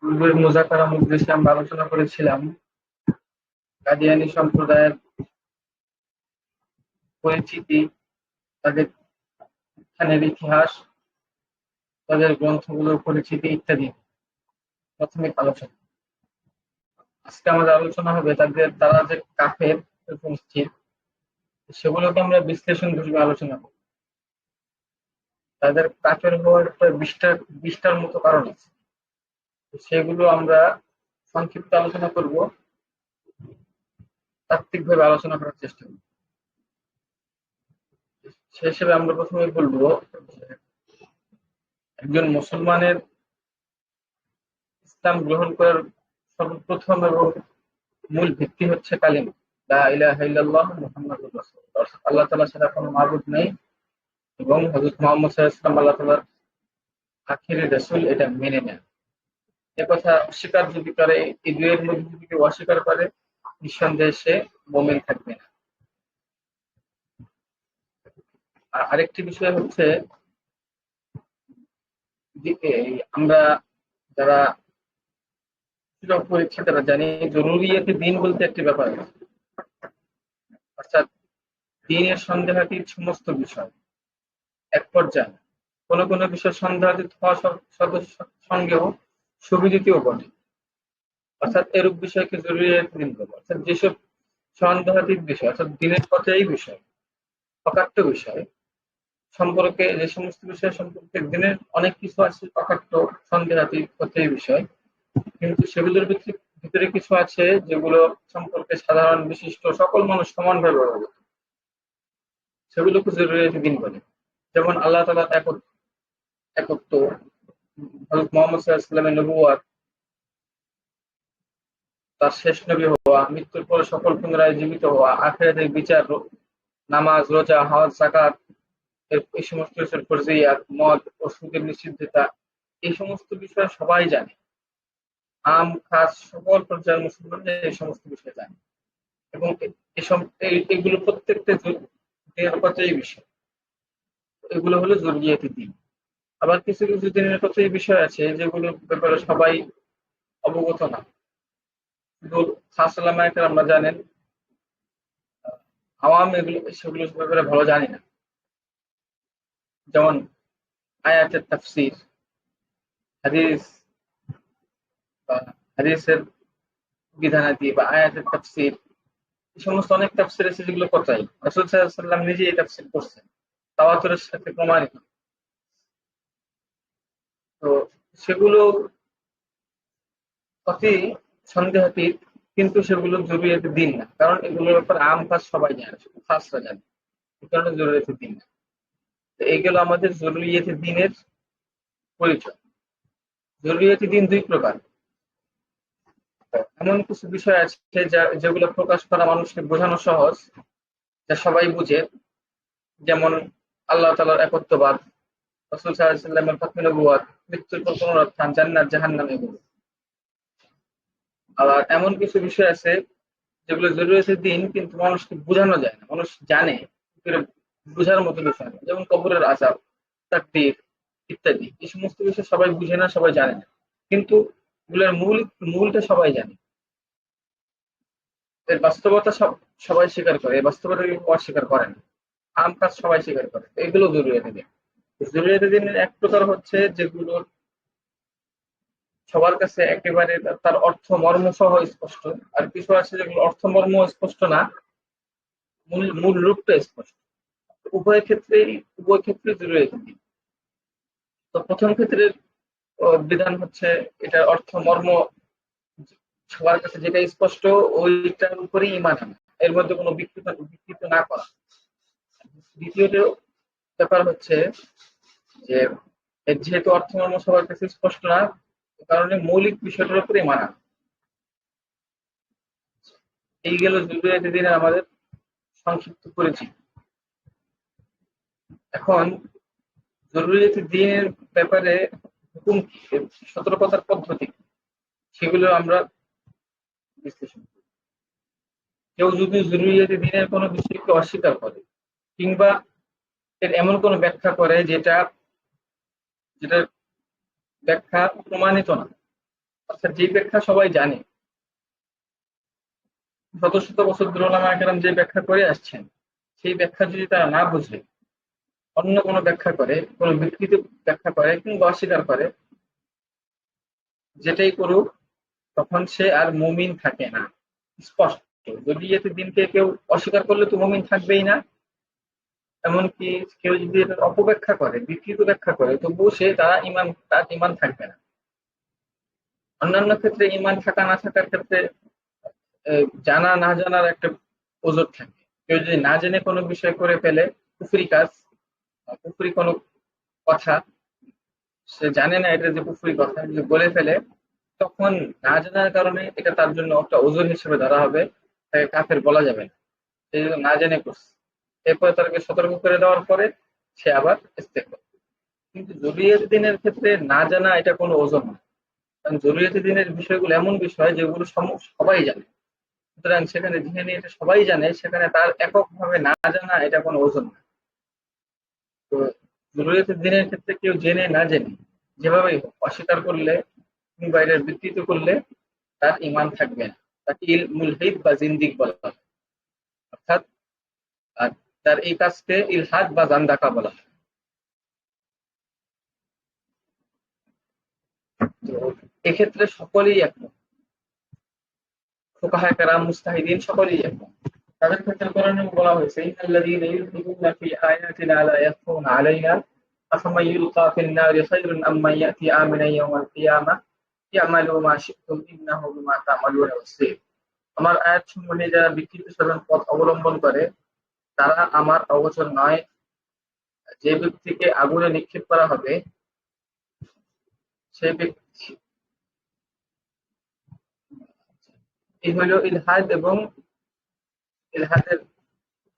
পূর্বের আমরা আলোচনা করেছিলাম, কাদিয়ানি সম্প্রদায়ের পরিচিতি, তাদের খানের ইতিহাস, তাদের গ্রন্থগুলোর পরিচিতি ইত্যাদি। প্রাথমিক আলোচনা। আজকে আমাদের আলোচনা হবে তাদের, তারা যে কাফের উপস্থিত সেগুলোকে আমরা বিশ্লেষণ হিসেবে আলোচনা করব। তাদের কাফের হওয়ার প্রায় বিশটা, বিশটার মতো কারণ আছে। সেগুলো আমরা সংক্ষিপ্ত আলোচনা করব। তাত্ত্বিকভাবে আলোচনা করার চেষ্টা করব। সে হিসেবে আমরা প্রথমে বলব একজন মুসলমানের ইসলাম গ্রহণ করার সর্বপ্রথম এবং মূল ভিত্তি হচ্ছে কালিম। আল্লাহ তালা ছাড়া কোনো মাবুদ নেই। এবং হজরত মোহাম্মদ আল্লাহ তালার রসুল এটা মেনে নেয় এ কথা অস্বীকার যদি করে এই মধ্যে যদি কেউ অস্বীকার করে, নিঃসন্দেহে সে মোমেন থাকবে না। আর আরেকটি বিষয় হচ্ছে আমরা যারা পরীক্ষা, তারা জানি জরুরিয়াতে দিন বলতে একটি ব্যাপার আছে। দিনের সন্দেহাতীত সমস্ত বিষয়। এক পর্যায়ে কোন কোন বিষয় সন্দেহাতীত হওয়া সঙ্গেও সুবিদিতও বটে। অর্থাৎ এরূপ বিষয়কে জরুরি বলে অর্থাৎ যেসব সন্দেহাতীত বিষয়, অর্থাৎ দিনের পথেই বিষয়, অকাট্য বিষয় সম্পর্কে যে সমস্ত বিষয় সম্পর্কে দিনের অনেক কিছু আছে অকাট্য, সন্দেহাতীত বিষয়। কিন্তু সেগুলোর ভিতরে কিছু আছে যেগুলো সম্পর্কে সাধারণ বিশিষ্ট সকল মানুষ সমানভাবে অবগত সেগুলোকে জরুরি দিন বলে যেমন আল্লাহ তালা একত্র হজরত মোহাম্মদ সাল্লামের নবুয়াত তার শেষ নবী হওয়া, মৃত্যুর পরে সকল পুনরায় জীবিত হওয়া, আখেরাতের বিচার নামাজ, রোজা, হজ সাকাত এই সমস্ত মদ ও সুদের নিষিদ্ধতা, এই সমস্ত বিষয়ে সবাই জানে। আম, খাস, সকল পর্যায়ের মুসলমান এই সমস্ত বিষয়ে জানে। এবং এগুলো প্রত্যেকটা বিষয়। এগুলো হলো জরুরিয়াতি দিন। আবার কিছু কিছু কথাই বিষয় আছে, যেগুলো ব্যাপারে সবাই অবগত না। শুধু আমরা জানেন আওয়াম এগুলো, সেগুলো ব্যাপারে ভালো জানি না। যেমন আয়াতের তাফসির, হাদিস হাদিসের বিধানাদি বা আয়াতের তাফসির, এই সমস্ত অনেক তাফসির আছে যেগুলো কথাই। রসুল সাল্লাম নিজে এই তাফসির করছেন। তাওয়াতুরের সাথে প্রমাণিত। তো সেগুলো অতি সন্দেহাতীত, কিন্তু সেগুলো জরুরিয়াতে দিন না। কারণ এগুলোর ব্যাপারে আম কাজ সবাই জানে খাসরা জানে। এই কারণে জরুরিয়াতে দিন না। তো এইগুলো আমাদের জরুরিয়াতে দিনের পরিচয়। জরুরিয়াতে দিন দুই প্রকার। এমন কিছু বিষয় আছে যেগুলো প্রকাশ করা মানুষকে বোঝানো সহজ, যা সবাই বুঝে। যেমন আল্লাহ তালার একত্ববাদ, রসুল সাল্লামের নবুয়াত মৃত্যুর পর পুনরুত্থান জান্নাত, জাহান্নাম এগুলো। আবার এমন কিছু বিষয় আছে যেগুলো জরুরি দিন, কিন্তু মানুষকে বোঝানো যায় না। মানুষ জানে বোঝার মতো বিষয় না। যেমন কবরের আজাব তাকদির ইত্যাদি। এই সমস্ত বিষয় সবাই বুঝে না, সবাই জানে না। কিন্তু এগুলোর মূল, মূলটা সবাই জানে। এর বাস্তবতা সব, সবাই স্বীকার করে। এই বাস্তবতা অস্বীকার করে না। আম কাজ সবাই স্বীকার করে। এগুলো জরুরি দিন জরুরি দিনের এক প্রকার হচ্ছে যেগুলো সবার কাছে একেবারে তার অর্থ মর্ম সহ স্পষ্ট। আর কিছু আছে যেগুলো অর্থ মর্ম স্পষ্ট না, মূল মূল রূপটা স্পষ্ট। উভয় ক্ষেত্রেই, উভয় ক্ষেত্রে জরুরি দিন তো প্রথম ক্ষেত্রে বিধান হচ্ছে এটা অর্থ মর্ম সবার কাছে যেটা স্পষ্ট, ওইটার উপরেই ইমান এর মধ্যে কোনো বিকৃত বিকৃত না করা। দ্বিতীয়ত ব্যাপার হচ্ছে যে যেহেতু অর্থমর্ম সবার কাছে স্পষ্ট না কারণে মৌলিক বিষয়টার উপরে মানা এই গেল জরুরি দিনের আমাদের সংক্ষিপ্ত করেছি এখন জরুরি দিনের ব্যাপারে সতর্কতার পদ্ধতি। সেগুলো আমরা বিশ্লেষণ করি। কেউ যদি জরুরিয়াতে দিনের কোনো বিষয়কে অস্বীকার করে, কিংবা এর এমন কোনো ব্যাখ্যা করে যেটা যেটা ব্যাখ্যা প্রমাণিত না, অর্থাৎ যে ব্যাখ্যা সবাই জানে। শত শত বছর ধরে যে ব্যাখ্যা করে আসছেন, সেই ব্যাখ্যা যদি তারা না বুঝে অন্য কোনো ব্যাখ্যা করে, কোনো বিকৃত ব্যাখ্যা করে কিংবা অস্বীকার করে, যেটাই করুক, তখন সে আর মুমিন থাকে না। স্পষ্ট। যদি এতে দিনকে কেউ অস্বীকার করলে তো মুমিন থাকবেই না। এমনকি কেউ যদি এটার অপব্যাখ্যা করে, বিকৃত ব্যাখ্যা করে, তবুও সে তারা ইমান, তার ইমান থাকবে না। অন্যান্য ক্ষেত্রে ইমান থাকা, না থাকার ক্ষেত্রে জানা, না জানার একটা ওজোর থাকে। কেউ যদি না জেনে কোনো বিষয় করে ফেলে পুফুরি কাজ পুফুরি কোনো কথা সে জানে না এটা যে পুফুরি কথা, যদি বলে ফেলে, তখন না জানার কারণে এটা তার জন্য একটা ওজন হিসেবে ধরা হবে, তাকে কাফের বলা যাবে না। সে যদি না জেনে করছে এরপরে তাকে সতর্ক করে দেওয়ার পরে সে আবার ইস্তেক কিন্তু জরুরিয়াত দিনের ক্ষেত্রে না জানা এটা কোনো ওজন না। কারণ জরুরিয়াত দিনের বিষয়গুলো এমন বিষয় যেগুলো সবাই জানে। সুতরাং সেখানে যেখানে এটা সবাই জানে, সেখানে তার এককভাবে না জানা এটা কোনো ওজন না। তো জরুরিয়াতের দিনের ক্ষেত্রে কেউ জেনে না জেনে যেভাবেই অস্বীকার করলে বাইরের বিকৃত করলে, তার ইমান থাকবে না। তাকে ইল মুলহিদ বা জিন্দিক বলা হয়। অর্থাৎ, আর তার এই কাজকে ইলহাদ বা জান্দাকা বলা হয়। তো এক্ষেত্রে সকলেই একমত। ফোকাহায় কারাম মুস্তাহিদিন সকলেই একমত। তাদের ক্ষেত্রে কোরআনে বলা হয়েছে আয়াতিনা লা আফামান ইউলকা ফিন খায়রুন আমিনা ইয়াওমাল ইয়ামালু মা শি'তুম, ইন্নাহু বিমা বাসীর আমার আয়াত সমূহে যারা বিকৃত সাধন পথ অবলম্বন করে, তারা আমার অবচর নয়। যে ব্যক্তিকে আগুনে নিক্ষেপ করা হবে সেই ব্যক্তি হইল ইলহাদ এবং ইলহাদের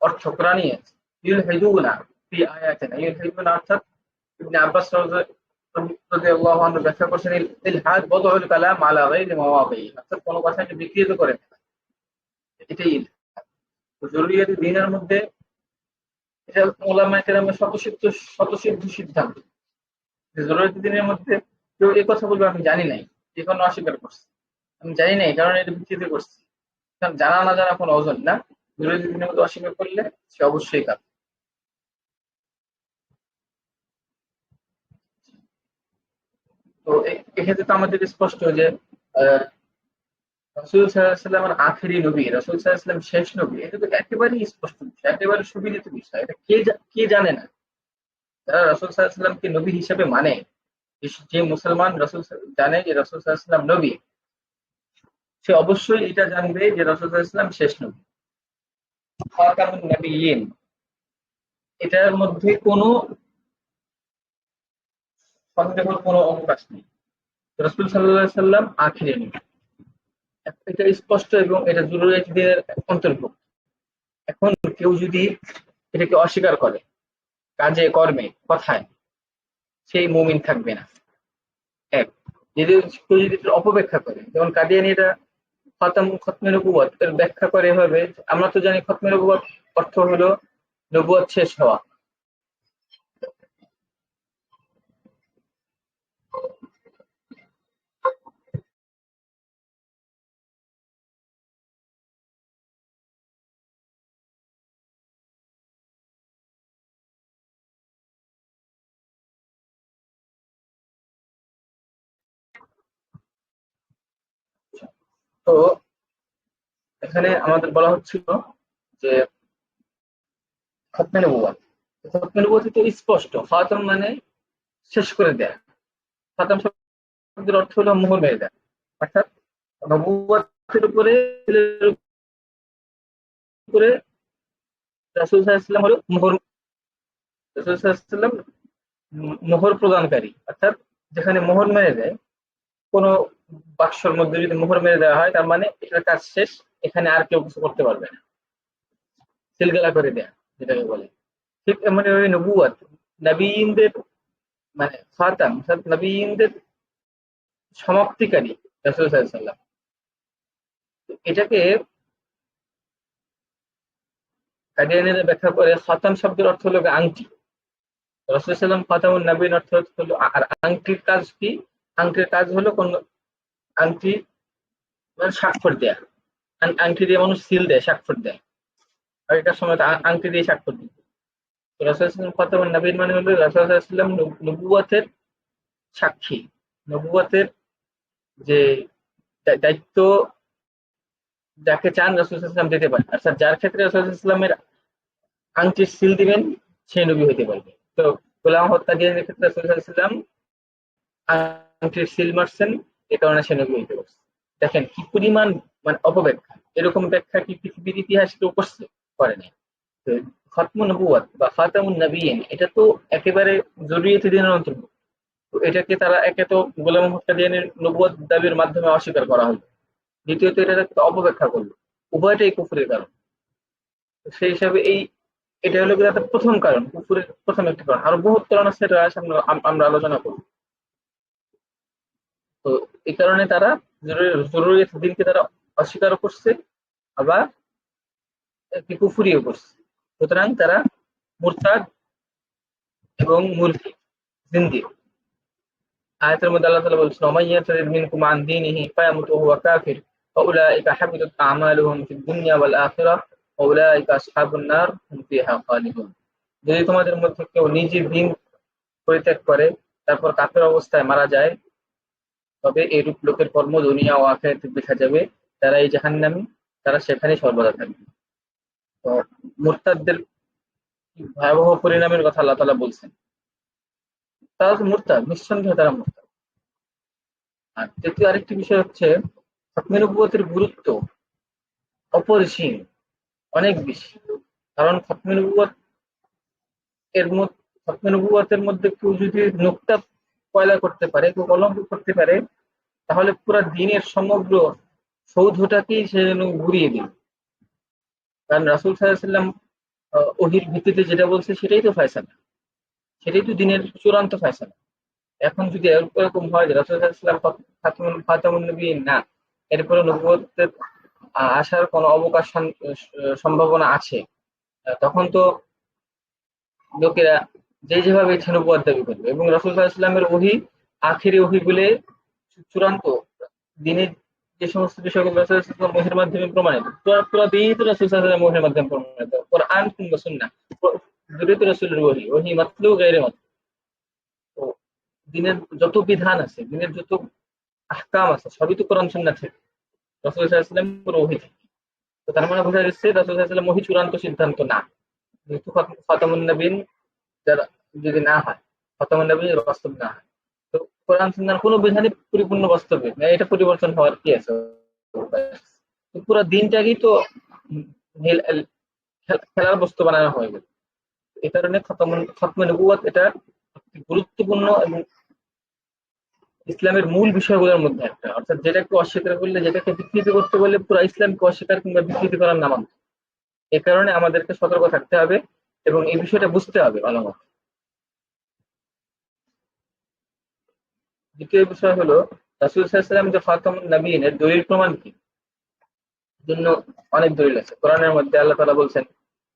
অর্থ কোরআনই আছে। ইউলহিদুনা ফি অর্থাৎ ইবনে আব্বাস রাদিয়াল্লাহু ব্যাখ্যা করছেন, ইলহাদ কালাম আলা গায়রি মাওয়াদিহি। অর্থাৎ কোনো কথাকে বিকৃত করে এটাই ইলহাদ। মধ্যে এটা ওলামা কেরামের সিদ্ধান্ত। জরুরিয়াত দিনের মধ্যে কেউ এই কথা বলবে আমি জানি নাই। এখনও অস্বীকার করছে। আমি জানি নাই, কারণ এটা বিকৃত করছি। কারণ জানা না জানা কোনো ওজন না। বিরোধী দিনের মধ্যে অস্বীকার করলে সে অবশ্যই কাজ তো এক্ষেত্রে তো আমাদের স্পষ্ট যে রসুল সাল্লামের আখেরি নবী, রসুল সাল্লাম শেষ নবী, এটা তো একেবারেই স্পষ্ট বিষয় একেবারে সুবিদিত বিষয়, এটা কে কে জানে না? যারা রসুল সাল্লামকে নবী হিসেবে মানে যে মুসলমান রসুল জানে যে রসুল সাল্লাম নবী, সে অবশ্যই এটা জানবে যে রসুল ইসলাম শেষ নবী। নবীন এটার মধ্যে কোনো সন্দেহের কোনো অবকাশ নেই। রসুল সাল্লাহ সাল্লাম আখিরে এটা স্পষ্ট এবং এটা জরুরি দিনের অন্তর্ভুক্ত। এখন কেউ যদি এটাকে অস্বীকার করে, কাজে, কর্মে, কথায়, সেই মুমিন থাকবে না। এক, যদি কেউ যদি অপব্যাখ্যা করে, যেমন কাদিয়ানি এটা খতম খতমে নবুয়ত এর ব্যাখ্যা করে এভাবে আমরা তো জানি খতমে নবুয়ত অর্থ হলো নবুয়ত শেষ হওয়া। তো এখানে আমাদের বলা হচ্ছিল যে খতমে নবুয়াত খতমে নবুয়াত তো স্পষ্ট, খাতম মানে শেষ করে দেয়া। খাতম শব্দের অর্থ হলো মোহর মেরে দেয়া। অর্থাৎ নবুয়াতের উপরে উপরে রাসুল সাল্লাম হলো মোহর, রাসুল সাল্লাম মোহর প্রদানকারী। অর্থাৎ যেখানে মোহর মেরে দেয় কোনো বাক্সর মধ্যে যদি মোহর মেরে দেওয়া হয়, তার মানে এটার কাজ শেষ, এখানে আর কেউ কিছু করতে পারবে না। সিলগালা করে দেয়া, যেটাকে বলে। ঠিক ওই নবুয়াত, নবীনদের মানে ফাতাম নবীনদের সমাপ্তিকারী রাসুল সাল্লাম এটাকে ব্যাখ্যা করে খতাম শব্দের অর্থ হলো আংটি। রসুলাম খতামুন নবীন অর্থ হলো, আর আংটির কাজ কি? আংটির কাজ হলো কোন আংটি মানে স্বাক্ষর দেয়া। আংটি দিয়ে মানুষ সিল দেয়, স্বাক্ষর দেয়। আগেকার সময় আংটি দিয়ে স্বাক্ষর দিত। রসুলাম খতামুন নবীন মানে হলো রসুলাম নবুয়াতের সাক্ষী। নবুয়াতের যে দায়িত্ব যাকে চান রসুলাম দিতে পারেন। অর্থাৎ যার ক্ষেত্রে রসুলামের আংটির সিল দিবেন, সে নবী হইতে পারবে। তো গোলাম হত্যা দিয়ে ক্ষেত্রে রসুলাম আংটির সিল মারছেন, এ কারণে সে নবী দেখেন কি পরিমাণ মানে অপব্যাখ্যা। এরকম ব্যাখ্যা কি পৃথিবীর ইতিহাস কেউ করছে? করে নাই। খতমুন নবুয়াত বা খাতামুন নবীন, এটা তো একেবারে জরুরিয়াতি দিনের অন্তর্ভুক্ত। তো এটাকে তারা একে তো গোলাম দিয়ে নবুয়াত দাবির মাধ্যমে অস্বীকার করা হলো। দ্বিতীয়ত এটা অপব্যাখ্যা করল। উভয়টাই কুফুরের কারণ। সেই হিসাবে এই, এটা হলো তাদের প্রথম কারণ, কুফুরের প্রথম একটি কারণ। আরও বহুত কারণ আছে সেটা সামনে আমরা আলোচনা করব। তো এই কারণে তারা জরুরি দিনকে তারা অস্বীকার করছে, আবার কুফুরিও করছে। সুতরাং তারা মুরতাদ এবং মুরফি জিন্দি। আয়াতের মধ্যে আল্লাহ তাআলা বলছেন ওমাইয়াতারিদ মিনকুম আন দীনিহি ফায়ামুতু ওয়া কাফির যদি তোমাদের মধ্যে কেউ নিজের দিন পরিত্যাগ করে, তারপর কাফের অবস্থায় মারা যায় তবে এরূপ লোকের কর্ম দুনিয়া ও আখিরাতে দেখা যাবে, তারা এই জাহান্নামী, তারা সেখানে সর্বদা থাকবে। তো মুরতাদদের ভয়াবহ পরিণামের কথা আল্লাহ তাআলা বলছেন? তারা তো মুরতাদ, নিঃসন্দেহে তারা মুরতাদ। আর তৃতীয় আরেকটি বিষয় হচ্ছে খতমে গুরুত্ব অপরিসীম, অনেক বেশি। কারণ খতমে এর মধ্যে খতমে মধ্যে কেউ যদি নোকটা পয়লা করতে পারে, কেউ কলঙ্ক করতে পারে তাহলে পুরো দিনের সমগ্র সৌধটাকেই সে যেন ঘুরিয়ে দিল। কারণ রাসুল সাল্লাম ওহির ভিত্তিতে যেটা বলছে সেটাই তো ফয়সালা। সেটাই তো দিনের চূড়ান্ত ফয়সালা। এখন যদি এরকম হয় যে রাসুল সাল্লাম ফাতামুন নবী না। এরপরে নবুয়তের আসার কোনো অবকাশ সম্ভাবনা আছে। তখন তো লোকেরা যে যেভাবে ইচ্ছা নবুয়াদ দাবি করবে। এবং রসুল ইসলামের ওহি, আখেরি ওহি বলে চূড়ান্ত দিনের যে সমস্ত বিষয়গুলো রসুল ওহির মাধ্যমে প্রমাণিত। পুরো তো রসুল ওহির মাধ্যমে প্রমাণিত। কোরআন কিংবা সুন্না জড়িত রসুলের ওহি। ওহি তো দিনের যত বিধান আছে, দিনের যত আহকাম আছে, সবই তো কোরআন সুন্না থেকে। রসুল ওহি তো তার মানে বোঝা যাচ্ছে রসুল ওহি চূড়ান্ত সিদ্ধান্ত না। যেহেতু যারা যদি না হয়, খতমান নবী বাস্তব না হয়। তো কোরআন, সুন্নাহর কোনো বিধানই পরিপূর্ণ বাস্তবে না এটা পরিবর্তন হওয়ার কি আছে? পুরো দিনটাকেই তো খেলার বস্তু বানানো হয়ে গেল। এই কারণে খতমে নবুয়াত এটা গুরুত্বপূর্ণ এবং ইসলামের মূল বিষয়গুলোর মধ্যে একটা। অর্থাৎ যেটাকে অস্বীকার করলে, যেটাকে বিকৃতি করতে বললে পুরো ইসলামকে অস্বীকার কিংবা বিকৃতি করার নামান এ কারণে আমাদেরকে সতর্ক থাকতে হবে এবং এই বিষয়টা বুঝতে হবে ভালো মতো দ্বিতীয় বিষয় হলো রাসুল সাল্লাম যে ফাতম নবীন এর দলিল প্রমাণ কি জন্য অনেক দলিল আছে কোরআনের মধ্যে আল্লাহ তাআলা বলছেন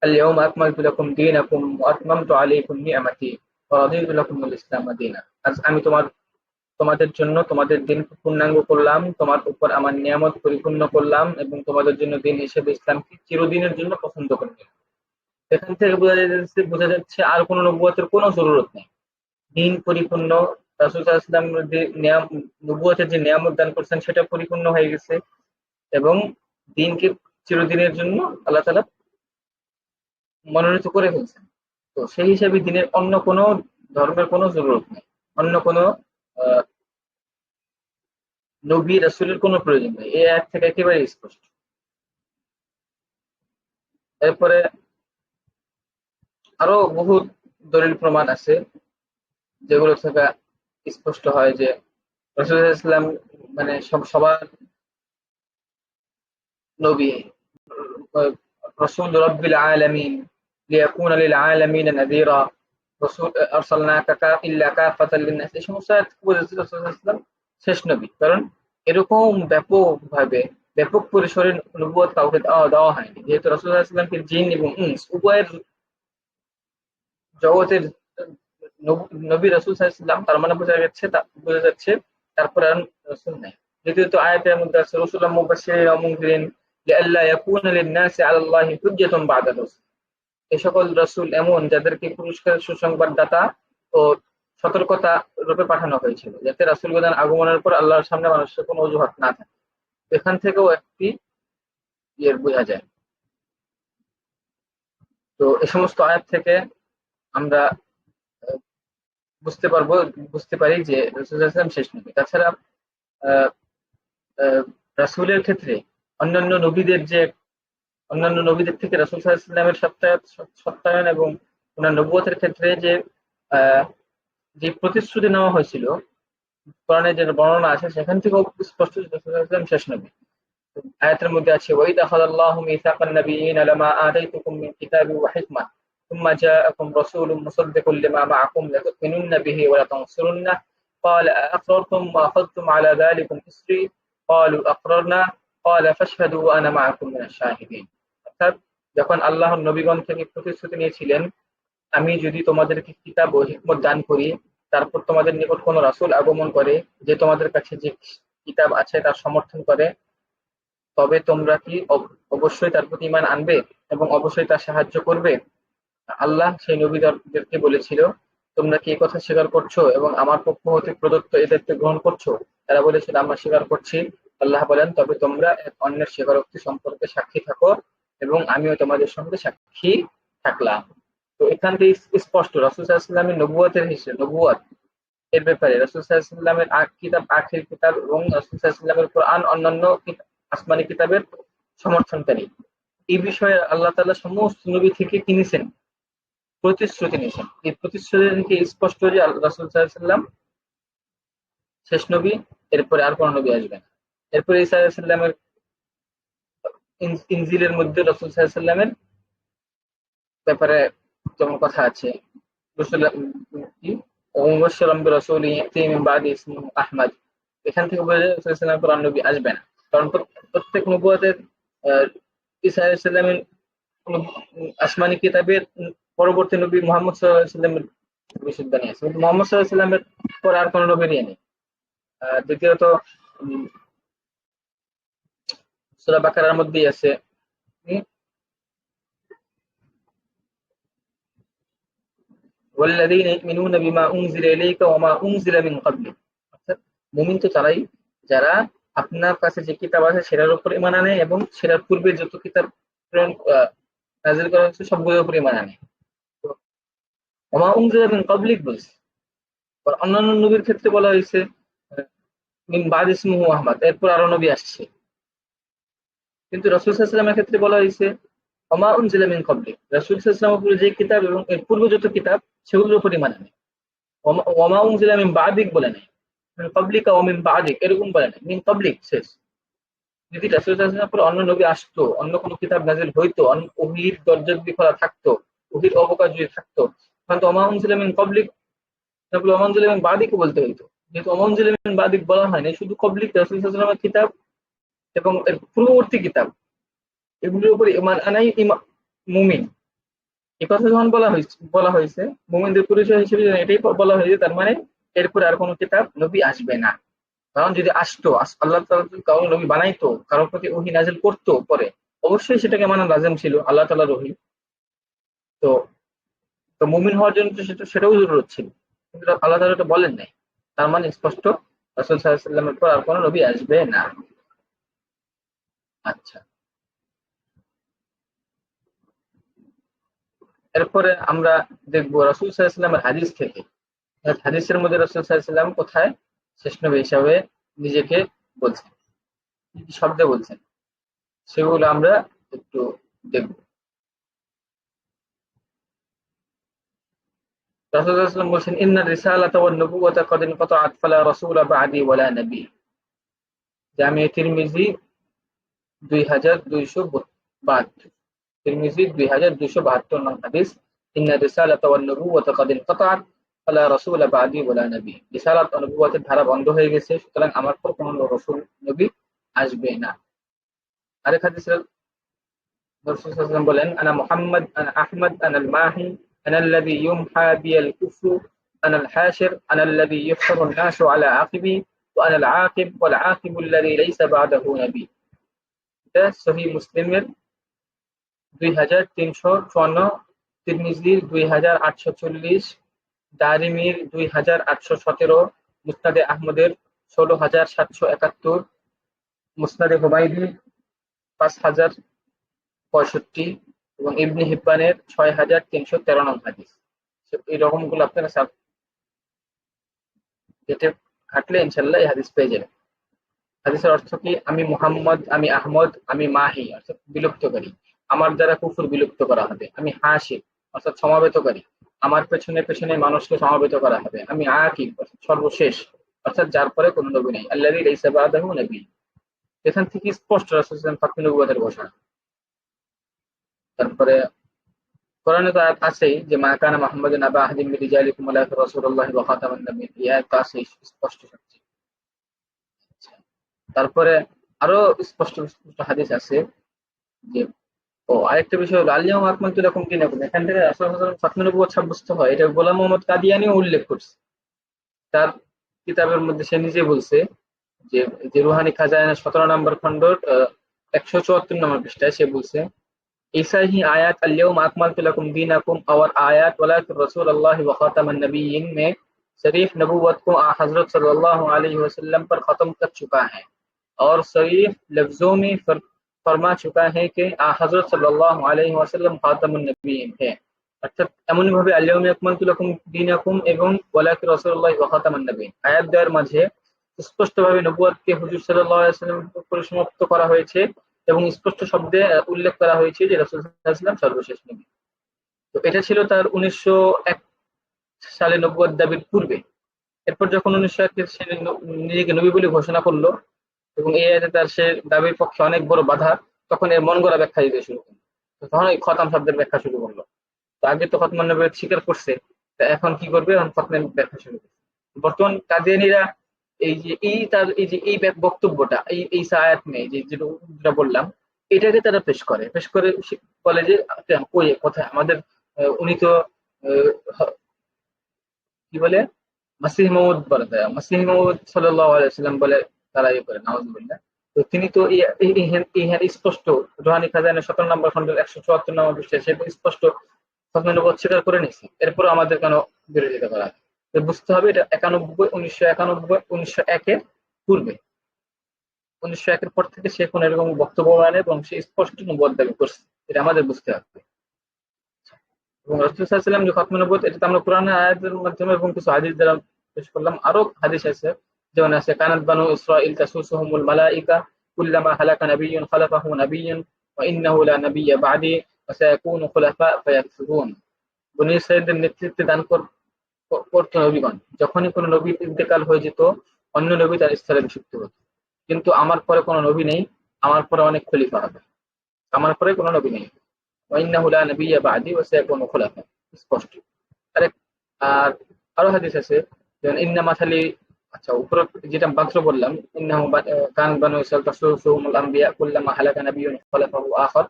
اليوم أكملت لكم دينكم وأتممت عليكم نعمتي ورضيت لكم الإسلام دينا আজ আমি তোমার তোমাদের জন্য তোমাদের দিন পূর্ণাঙ্গ করলাম তোমার উপর আমার নিয়ামত পরিপূর্ণ করলাম এবং তোমাদের জন্য দিন হিসেবে ইসলামকে চিরদিনের জন্য পছন্দ করে নিলাম এখান থেকে বোঝা যাচ্ছে বোঝা যাচ্ছে আর কোনো নবুয়াতের কোনো জরুরত নেই দিন পরিপূর্ণ রাসুলাম নবুয়াতের যে নিয়ামত দান করছেন সেটা পরিপূর্ণ হয়ে গেছে এবং দিনকে চিরদিনের জন্য আল্লাহ তালা মনোনীত করে ফেলছেন। তো সেই হিসাবে দিনের অন্য কোনো ধর্মের কোনো জরুরত নেই। অন্য কোনো নবী, রাসুলের কোনো প্রয়োজন নেই। এই এক থেকে একেবারে স্পষ্ট। এরপরে আরও বহু দলিল প্রমাণ আছে, যেগুলো থেকে স্পষ্ট হয় যে মানে সব, সবার নবী, রসুল রব্বিল আলামিন লিয়াকুনা লিল আলামিন নাযীরা রসুল আরসালনাকা ইল্লা কাফাতাল লিন-নাস এই সমস্ত আয়াত বলেছে রাসূল ইসলাম শেষ নবী। কারণ এরকম ব্যাপকভাবে, ব্যাপক পরিসরে নবুয়ত কাউকে দেওয়া হয়নি। যেহেতু রসুলামকে জিন এবং ইনস উভয়ের জগতের নব- রসুল সাল্লাম তার মানে বোঝা যাচ্ছে বোঝা যাচ্ছে তারপরে আর রসুল নাই দ্বিতীয়ত আয়াতের মধ্যে আছে রসুল্লাহ মুনযিরিন লিআল্লা ইয়াকুনা লিন-নাসি 'আলা আল্লাহি হুজ্জাতুন বা'দা রাসূল। এই সকল রসুল এমন যাদেরকে পুরস্কার, সুসংবাদদাতা ও সতর্কতা রূপে পাঠানো হয়েছিল, যাতে রাসূল গদান আগমনের পর আল্লাহর সামনে মানুষের কোনো অজুহাত না থাকে। এখান থেকেও একটি ইয়ের বোঝা যায়। তো এই সমস্ত আয়াত থেকে আমরা বুঝতে পারব, বুঝতে পারি যে রসুলাম শেষ নবী। তাছাড়া রাসূলের ক্ষেত্রে অন্যান্য নবীদের যে, অন্যান্য নবীদের থেকে রাসূল ওয়াসাল্লামের সত্যায়ন সত্যায়ন এবং ওনার নবুয়তের ক্ষেত্রে যে যে প্রতিশ্রুতি নেওয়া হয়েছিল কোরআনে যে বর্ণনা আছে, সেখান থেকেও স্পষ্ট রাসূল ওয়াসাল্লাম শেষ নবী। আয়াতের মধ্যে আছে ওয়াইদা আখাযাল্লাহু মিসাকান নাবিয়িনা লামা আতাইতুকুম মিন কিতাবি ওয়া হিকমা ثم جاءكم رسول مصدق لما معكم لتؤمنن به ولتنصرنه قال أأقررتم وأخذتم على ذلكم إسري قالوا أقررنا قال فاشهدوا وأنا معكم من الشاهدين অর্থাৎ যখন আল্লাহর নবীগণ থেকে প্রতিশ্রুতি নিয়েছিলেন আমি যদি তোমাদেরকে কিতাব ও হিকমত দান করি তারপর তোমাদের নিকট কোন রাসূল আগমন করে যে তোমাদের কাছে যে কিতাব আছে তার সমর্থন করে তবে তোমরা কি অব- অবশ্যই তার প্রতি ঈমান আনবে এবং অবশ্যই তার সাহায্য করবে আল্লাহ সেই নবীদেরকে বলেছিল, তোমরা কি কথা স্বীকার করছ এবং আমার পক্ষ হতে প্রদত্ত এই দায়িত্ব গ্রহণ করছ? তারা বলেছিল, আমরা স্বীকার করছি। আল্লাহ বলেন, তবে তোমরা এক অন্যের স্বীকারোক্তি সম্পর্কে সাক্ষী থাকো এবং আমিও তোমাদের সঙ্গে সাক্ষী থাকলাম। তো এখান থেকে স্পষ্ট, রাসূল ওয়াসাল্লামের নবুয়তের হিসেবে নবুয়ত এর ব্যাপারে রাসূল আখ কিতাব, আখির কিতাব এবং রাসূল ওয়াসাল্লামের কোরআন অন্যান্য আসমানি কিতাবের সমর্থনকারী এই বিষয়ে আল্লাহ তাআলা সমস্ত নবী থেকে কিনেছেন। প্রতিশ্রুতি নিয়েছেন। এই প্রতিশ্রুতি স্পষ্ট যে রাসূল ওয়াসাল্লাম শেষ নবী, এরপরে আর কোন নবী আসবে না। এরপরে ঈসা আলাইহিস ইনজিলের মধ্যে রাসূল ওয়াসাল্লামের ব্যাপারে যেমন কথা আছে আহমদ। এখান থেকে বোঝা যায় কোরআন নবী আসবে না। কারণ প্রত্যেক ঈসা আলাইহিস আসমানি কিতাবের পরবর্তী নবী মুহাম্মদ সাল্লাল্লাহু আলাইহি ওয়াসাল্লামের ভবিষ্যদ্বাণী আছে কিন্তু মুহাম্মদ সাল্লাল্লাহু আলাইহি ওয়াসাল্লামের পর আর কোনো নবীরই নেই আহ, দ্বিতীয়ত উম, সূরা বাকারার মধ্যেই আছে উম, والذين يؤمنون بما أنزل إليك وما أنزل من قبلك অর্থাৎ মুমিন তো তারাই যারা আপনার কাছে যে কিতাব আছে সেটার উপর ইমান আনে এবং সেটার পূর্বে যত কিতাব প্রেরণ আহ, নাজিল করা হয়েছে সবগুলোর উপর ইমান আনে তো ওমা উনজিলা মিন ক্বাবলিক বলছে। অন্যান্য নবীর ক্ষেত্রে বলা হয়েছে মিন বাদ ইসমুহু আহমদ এরপর আরও নবী আসছে। কিন্তু রসুল সাল্লাল্লাহু ক্ষেত্রে বলা হয়েছে, ওমা উনজিলা মিন ক্বাবলিক রাসূল সাল্লাল্লাহু উপরে যে কিতাব এবং এর পূর্বে যত কিতাব, সেগুলোর উপর ইমান আনে। ওমা উনজিলা মিন বাদিক বলে নাই। মিন ক্বাবলিকা ওয়া মিন বাদিক, এরকম বলে নাই। মিন ক্বাবলিক শেষ। যদি রাসূল আলাইহি পর অন্য নবী আসতো, অন্য কোনো কিতাব নাজিল হইতো অন্য ওহির দরজা যদি খোলা থাকতো, ওহির অবকাশ যদি থাকতো তখন তো ওমা উনজিলা মিন ক্বাবলিক তারপরে ওমা উনজিলা মিন বাদিক বলতে হইতো। যেহেতু ওমা বাদিক বলা হয়নি শুধু ক্বাবলিক রাসূল সাল্লাল্লাহু কিতাব এবং এর পূর্ববর্তী কিতাব। এগুলোর উপর ইমান আনাই মুমিন। এই কথা যখন বলা হয়েছে বলা হয়েছে মুমিনদের পরিচয় হিসেবে এটাই বলা হয়েছে তার মানে এরপরে আর কোনো কিতাব নবী আসবে না। কারণ যদি আসতো আল্লাহ তাআলা যদি কারও নবী বানাইতো কারোর প্রতি ওহী নাজিল করতো পরে, অবশ্যই সেটাকে মানা লাজেম ছিল, আল্লাহ তাআলার ওহী। তো তো মুমিন হওয়ার জন্য তো সেটা, সেটাও জরুরত ছিল। কিন্তু আল্লাহ এটা বলেন নাই। তার মানে স্পষ্ট, রাসূল আলাইহি পর আর কোনো নবী আসবে না। আচ্ছা। এরপরে আমরা দেখব রাসূল ওয়াসাল্লামের হাদিস থেকে। হাদিসের মধ্যে রাসূল ওয়াসাল্লাম কোথায়? শেষ নবী হিসাবে নিজেকে বলছেন। শব্দে বলছেন? সেগুলো আমরা একটু দেখব। রাসূল সাল্লাল্লাহু আলাইহি ওয়াসাল্লাম বলছেন ইন্না রিসালাতা ওয়ান নবুওয়াতা ক্বাদ ইনকাতাআত ফালা রাসূলা বা'দি ওয়ালা নবী জামিয়া তিরমিজি 2272 তিরমিজি 2272 নং হাদিস ইন্না রিসালাতা ওয়ান নবুওয়াতা ক্বাদ ইনকাতাআত ফালা রাসূলা বা'দি ওয়ালা নবী রিসালাত ও নবুওয়াতের ধারা বন্ধ হয়ে গেছে, সুতরাং আমার পর কোনো রাসূল নবী আসবে না। আরেক হাদিসে রাসূল সাল্লাল্লাহু বলেন, আনা মুহাম্মদ, আনা আহমদ, আনা আল মাহি আনা আল্লাযী ইউমহা বিয়াল কুফরু আনা আল হাশির আনা আল্লাযী ইউহশারু الناس على عاقبي وانا العاقب والعاقب الذي ليس بعده نبي এটা সহিহ মুসলিমের দুই হাজার তিনশো চুয়ান্ন তিরমিজির দুই হাজার আটশো চল্লিশ দারিমির দুই হাজার আটশো সতেরো মুস্তাদে আহমদের ষোলো হাজার সাতশো একাত্তর মুসনাদে হুমাইদি পাঁচ হাজার পঁয়ষট্টি এবং ইবনি হিব্বানের ছয় হাজার তিনশো তেরো নং হাদিস। এই রকমগুলো আপনারা সাব এতে ঘাটলে ইনশাল্লাহ এই হাদিস পেয়ে যাবেন। হাদিসের অর্থ কি? আমি মুহাম্মদ, আমি আহমদ, আমি মাহি, অর্থাৎ বিলুপ্তকারী। আমার দ্বারা কুফুর বিলুপ্ত করা হবে। আমি হাসি অর্থাৎ সমাবেতকারী। আমার পেছনে পেছনে মানুষকে সমাবেত করা হবে। আমি আকিব, অর্থাৎ সর্বশেষ, অর্থাৎ যার পরে কোনো নবী নেই। আল্লাহ এখান থেকে স্পষ্ট রাসূল ফাতমি নবুয়তের ঘোষণা। তারপরে কোরআনে তো আয়াত আছেই যে, মা কানা মুহাম্মাদুন আবা আহাদিম রিজালিকুম ওয়া রাসূলুল্লাহি ওয়া খাতামান এই আয়াত তো আছেই, স্পষ্ট সবচেয়ে তারপরে আরও স্পষ্ট স্পষ্ট হাদিস আছে যে, ও, আরেকটা বিষয় হলো আলিয়াম আকমাল এরকম কি রকম এখান থেকে আসলে ফাতমি নবুয়ত সাব্যস্ত হয়। এটা গোলাম মোহাম্মদ কাদিয়ানিও উল্লেখ করছে। তার কিতাবের মধ্যে সে নিজে বলছে যে যে রুহানি খাজানা সতেরো নম্বর খন্ডর একশো চুয়াত্তর নম্বর পৃষ্ঠায় সে বলছে ایسا ہی آیات، اليوم اکمل لکم دینکم اور آیات ولیک رسول اللہ وخاتم النبیین میں شریف نبوت کو حضرت صلی اللہ علیہ وسلم پر ختم کر چکا ہے۔ اور شریف لفظوں میں فرما چکا ہے کہ حضرت صلی اللہ علیہ وسلم خاتم النبیین ہے অর্থাৎ এমনভাবে اللہ আকমালতু লাকুম দীনাকুম এবং ওয়ালাকি রাসূলুল্লাহ ওয়া খাতামান নবীন نبوت کے حضور صلی اللہ علیہ وسلم پر ওয়াসাল্লাম کرا ہوئے چھے۔ এবং স্পষ্ট শব্দে উল্লেখ করা হয়েছে যে রাসূল সাল্লাল্লাহু সর্বশেষ নবী। তো এটা ছিল তার উনিশশো এক সালে নবুয়ত দাবির পূর্বে। এরপর যখন উনিশশো এক সে নিজেকে নবী বলে ঘোষণা করল এবং এই আয়াতে তার সে দাবির পক্ষে অনেক বড় বাধা, তখন এর মন গড়া ব্যাখ্যা দিতে শুরু করল। তখন এই খতাম শব্দের ব্যাখ্যা শুরু করল। তো আগে তো খতমান নবীর স্বীকার করছে এখন কি করবে? এখন খতমের ব্যাখ্যা শুরু করছে। বর্তমান কাদিয়ানিরা এই যে এই তার এই যে এই বক্তব্যটা, এই এই আয়াত নেই যে যেটা বললাম, এটাকে তারা পেশ করে। পেশ করে বলে যে ওই কোথায়? আমাদের উনি তো কি বলে? মাসিহ মহম্মদ বলে মাসিহ মহম্মদ সাল্লাম বলে তারা ইয়ে করে নামাজুল্লাহ তো তিনি তো এই স্পষ্ট, রোহানি খাজানের সতেরো নম্বর খন্ডের একশো চুয়াত্তর নম্বর পৃষ্ঠায় সে স্পষ্ট নবদ স্বীকার করে নিছি এরপর আমাদের কেন বিরোধিতা করা বুঝতে হবে এটা একানব্বই, উনিশশো একানব্বই, উনিশশো একের পূর্বে। উনিশশো একের পর থেকে সে কোন এরকম বক্তব্য মানে এবং সে স্পষ্ট নবদ দাবি করছে। এটা আমাদের বুঝতে হবে। এবং রসুলাম যে খতম নবদ এটা আমরা কোরআনের আয়াতের মাধ্যমে এবং কিছু হাদিস দ্বারা পেশ করলাম। আরও হাদিস আছে, যেমন আছে, কানাত বানু ইসরাইল তাসুসুহুমুল মালাইকা কুল্লামা হালাকা নাবিয়্যুন খালাফাহু নাবিয়্যুন, ওয়া ইন্নাহু নাবিয়্যা বা'দি, ওয়া খুলাফা ফায়াকফুরুন বনী নেতৃত্বে দান করত নবীগণ যখনই কোনো নবী ইন্তেকাল হয়ে যেত, অন্য নবী তার স্থলে অভিষিক্ত হতো। কিন্তু আমার পরে কোনো নবী নেই, আমার পরে অনেক খলিফা হবে। আমার পরে কোনো নবী নেই। ওয়াইন্নাহুলা নবিয়া বাদি ও সায়াকুনু খুলাফা। স্পষ্ট। আরেক আর আরও হাদিস আছে, যেমন ইন্না মাথালি আচ্ছা উপর যেটা মাত্র বললাম, ইন্নাহু কান বানু ইসরাইল তাসুসুহুমুল আম্বিয়া কুল্লামা হালাকা নাবিয়্যুন খালাফাহু আখার।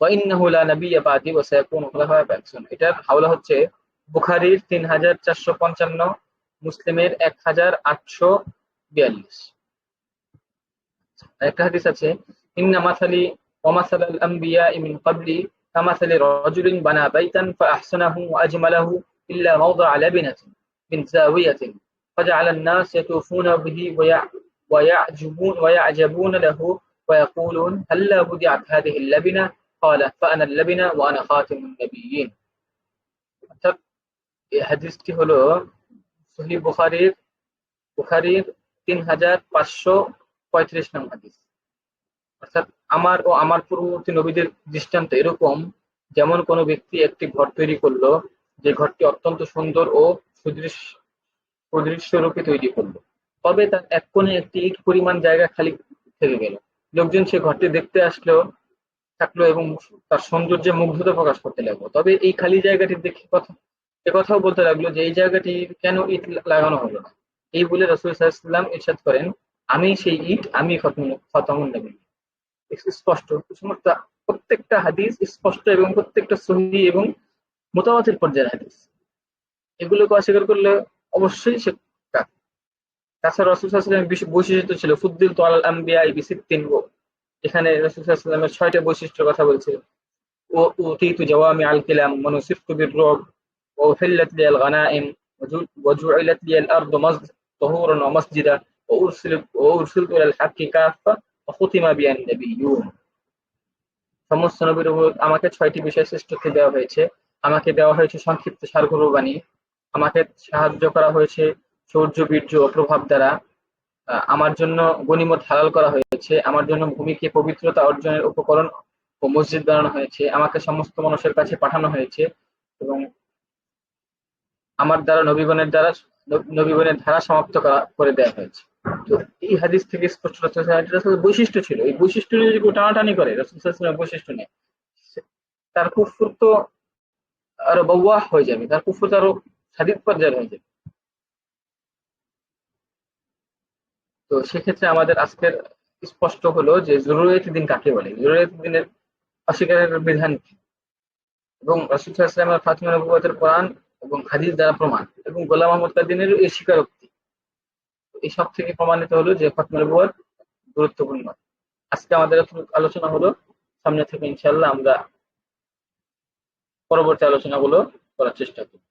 ওয়া ইন্নাহু লা নাবিয়্যা বাদি ওয়া সায়াকুনু খুলাফা বা'দুন এটার হাওলা হচ্ছে বুখারীর তিন হাজার চারশো পঞ্চান্ন মুসলিমের এক হাজার আটশো বিয়াল্লিশ একটা হাদিস আছে ইন্না মাসালি ওমাসাল আল আম্বিয়া মিন ক্বাবলি كمثل رجل بنى بيتا فأحسنه وأجمله إلا موضع لبنة من زاوية فجعل الناس يطوفون به ويعجبون ويعجبون له ويقولون هلا بدعت هذه اللبنة قال فأنا اللبنة وأنا خاتم النبيين এই হাদিসটি হলো সহি বুখারির বুখারির তিন হাজার পাঁচশো পঁয়ত্রিশ নং হাদিস। অর্থাৎ আমার ও আমার পূর্ববর্তী নবীদের দৃষ্টান্ত এরকম, যেমন কোনো ব্যক্তি একটি ঘর তৈরি করল, যে ঘরটি অত্যন্ত সুন্দর ও সুদৃশ্য রূপে তৈরি করল। তবে তার এক কোণে একটি ইট পরিমাণ জায়গা খালি থেকে গেল। লোকজন সে ঘরটি দেখতে আসলো, থাকল এবং তার সৌন্দর্যে মুগ্ধতা প্রকাশ করতে লাগল। তবে এই খালি জায়গাটি দেখে কথা কথাও বলতে লাগল যে, এই জায়গাটি কেন ইট লাগানো হলো না? এই বলে রসুল সাল্লাম ইরশাদ করেন, আমি সেই ইট, আমি খতমুন নবী স্পষ্ট সমস্ত প্রত্যেকটা হাদিস স্পষ্ট এবং প্রত্যেকটা সহি এবং মোতাবাতের পর্যায়ের হাদিস। এগুলোকে অস্বীকার করলে অবশ্যই সে তাছাড়া রসুল সাল্লামের বৈশিষ্ট্য ছিল, ফুদ্দিল তো আল আম্বিয়া বিসিদ্দিন এখানে রসুল সাল্লামের ছয়টা বৈশিষ্ট্যের কথা বলছে, ও উতিতু জাওয়ামি আল কিলাম, মনুসিফতু বির-রুব ওয়া উহিল্লাত লিয়াল গানাইম وجعلت لي الأرض مسجد طهورا ومسجدا وأرسلت وأرسلت إلى الحق كافة وختم بي النبيون সমস্ত নবীর উপর আমাকে ছয়টি বিষয় শ্রেষ্ঠত্ব দেওয়া হয়েছে আমাকে দেওয়া হয়েছে সংক্ষিপ্ত সারগুলো বাণী আমাকে সাহায্য করা হয়েছে সৌর্য বীর্য ও প্রভাব দ্বারা আহ, আমার জন্য গনিমত হালাল করা হয়েছে আমার জন্য ভূমিকে পবিত্রতা অর্জনের উপকরণ ও মসজিদ বানানো হয়েছে আমাকে সমস্ত মানুষের কাছে পাঠানো হয়েছে এবং আমার দ্বারা নবীগণের দ্বারা নবীগণের ধারা সমাপ্ত করা, করে দেওয়া হয়েছে। তো এই হাদিস থেকে স্পষ্ট আসলে বৈশিষ্ট্য ছিল। এই বৈশিষ্ট্য যদি কেউ টানাটানি করে রসুলের বৈশিষ্ট্য নিয়ে তার কুফুর তো আরও বওয়াহ হয়ে যাবে, তার কুফুর তো আরও সাদিক পর্যায়ের হয়ে যাবে। তো সেক্ষেত্রে আমাদের আজকের স্পষ্ট হলো যে জরুরত দিন কাকে বলে? জরুরত দিনের অস্বীকারের বিধান কি? এবং রসুল ইসলামের ফাতিমা নবুয়তের কোরআন এবং হাদিস দ্বারা প্রমাণ। এবং গোলাম আহমদ কাদিনের এই স্বীকারোক্তি। এই সব থেকে প্রমাণিত হলো যে ফাতিমা নবুয়ত গুরুত্বপূর্ণ। আজকে আমাদের আলোচনা হলো। সামনে থেকে ইনশাল্লাহ আমরা পরবর্তী আলোচনাগুলো করার চেষ্টা করব।